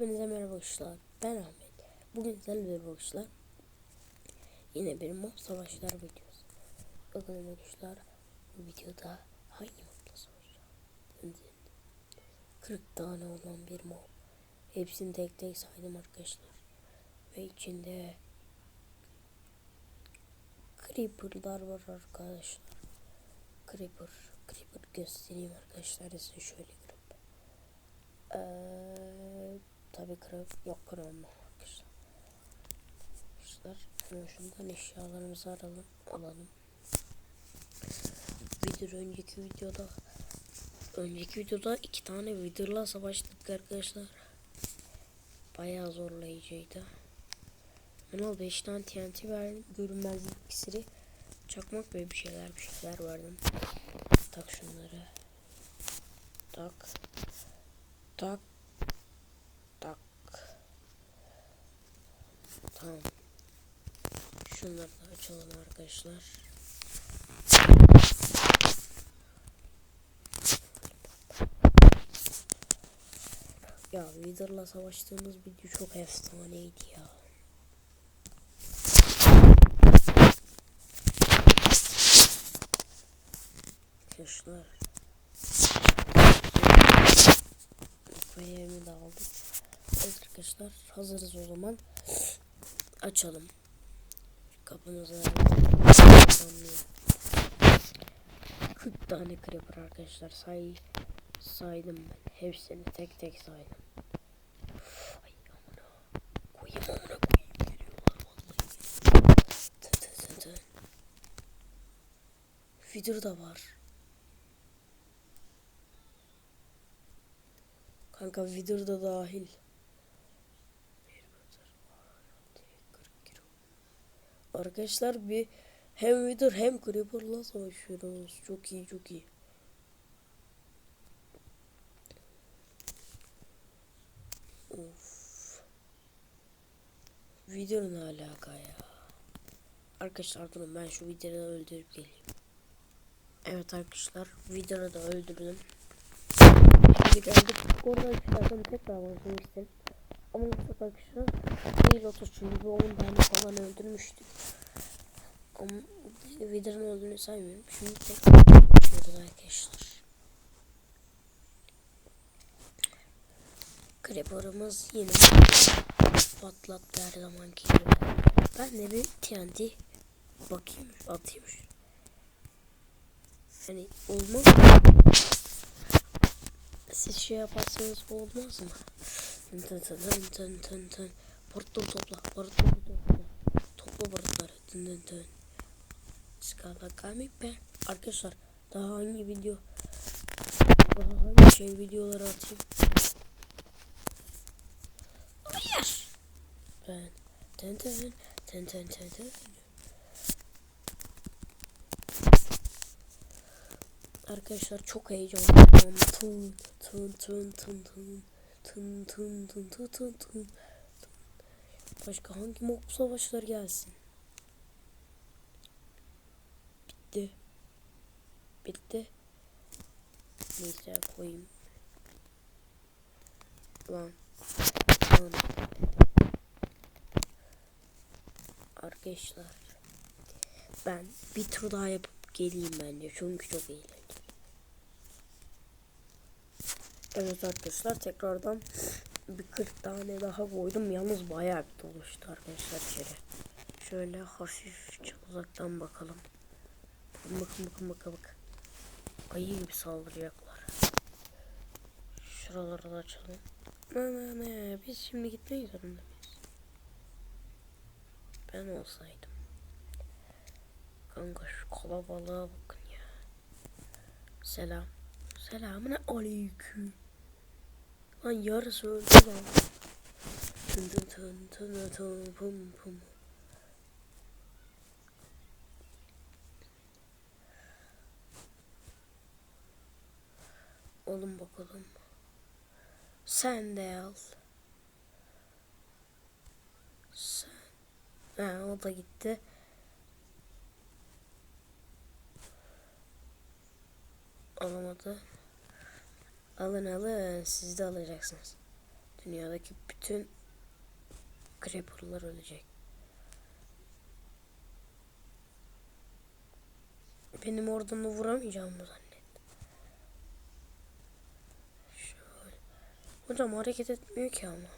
Hepinize merhaba arkadaşlar. Ben Ahmet. Bugün sizlerle bir arkadaşlar. Yine bir mob savaşlar videosu. Bakın arkadaşlar bu videoda hangi mobla savaşacağım? 40 tane olan bir mob. Hepsini tek tek saydım arkadaşlar. Ve içinde Creeper'lar var arkadaşlar. Creeper. Creeper göstereyim arkadaşlar size şöyle. Eee tabi kırıp yok kırılma arkadaşlar. Hemen şundan eşyalarımızı alalım. alalım. Video önceki videoda önceki videoda iki tane vidırla savaştık arkadaşlar. Bayağı zorlayıcıydı. Ona 5 tane TNT verdim. Görünmezlik iksiri. Çakmak ve bir şeyler bir şeyler verdim. Tak şunları. Tak. Tak. Şunları da açalım arkadaşlar. Ya Wither'la savaştığımız video çok efsaneydi ya. Arkadaşlar. Koyemi de aldık. Evet arkadaşlar hazırız o zaman. Açalım. Kapımızı 40 tane creeper arkadaşlar say saydım ben. Hepsini tek tek saydım. Ay amına. Koyayım amına koyayım. Geliyorlar vallahi. Tın tın tın tın. Feeder da var. Kanka Wither da dahil. Arkadaşlar bir hem Wither hem Creeper'la savaşıyoruz. Çok iyi çok iyi. Of. Wither ne alaka ya? Arkadaşlar durun ben şu Wither'ı öldürüp geleyim. Evet arkadaşlar Wither'ı da öldürdüm. Şimdi geldik. Oradan çıkardım tekrar başlamıştım. Bu sefer arkadaşlar değil otur çünkü bir 10 tane falan öldürmüştük. Ama Wither'ın öldüğünü saymıyorum. Şimdi tekrar başlıyoruz arkadaşlar. Creeper'ımız yine patlattı her zamanki gibi. Ben de bir TNT bakayım atayım. Hani olmaz mı? Siz şey yaparsanız olmaz mı? Tın tın tın tın tın tın tın. Portal topla, portal topla. Topla portalları. Tın tın tın. Skala kamik be. Arkadaşlar daha hangi video daha hangi şey videoları atayım? Hayır. Ben tın tın tın tın tın tın. Arkadaşlar çok heyecanlıyım. Tın tın tın tın tın tın tın tın tın tın tın. Başka hangi mob savaşlar gelsin? Bitti. Bitti. Neyse koyayım. Lan. Lan. Arkadaşlar. Ben bir tur daha yapıp geleyim bence. Çünkü çok eğlenceli. Evet arkadaşlar tekrardan bir 40 tane daha koydum. Yalnız bayağı bir doluştu arkadaşlar içeri. Şöyle hafif uzaktan bakalım. Bakın bakın bakın bakın bakın. Ayı gibi saldıracaklar. Şuraları da açalım. Ne ne ne biz şimdi gitmek zorunda mıyız? Ben olsaydım. Kanka şu kalabalığa bakın ya. Selam. Selamun aleyküm. Lan yarısı öldü lan. Tın tın tın tın tın pum pum. Oğlum bakalım. Sen de al. Sen. Ha, o da gitti. Alamadı. Alın alın siz de alacaksınız. Dünyadaki bütün creeper'lar ölecek. Benim oradan da vuramayacağımı zannet. Şöyle. Hocam hareket etmiyor ki ama.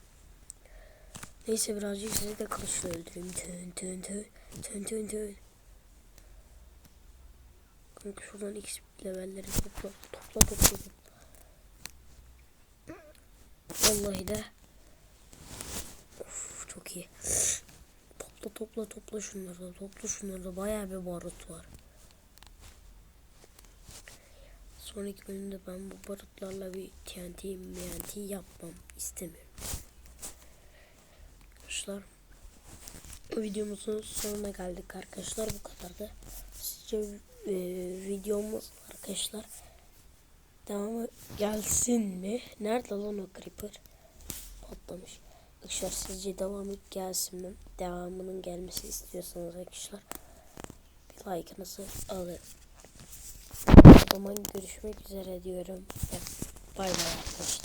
Neyse birazcık sizi de kılıçla öldüreyim. Tün tün tün tün tün tün. Kanka şuradan x levelleri topla topla topla topla. Vallahi de. Of çok iyi. Topla topla topla şunları da topla şunları da bayağı bir barut var. Sonraki bölümde ben bu barutlarla bir TNT, MNT yapmam istemiyorum. Arkadaşlar videomuzun sonuna geldik arkadaşlar bu kadardı. Sizce e, videomuz arkadaşlar devamı gelsin mi? Nerede lan o creeper? Patlamış. Arkadaşlar sizce devamı gelsin mi? Devamının gelmesi istiyorsanız arkadaşlar bir like'ınızı alın. O zaman görüşmek üzere diyorum. Bay bay arkadaşlar.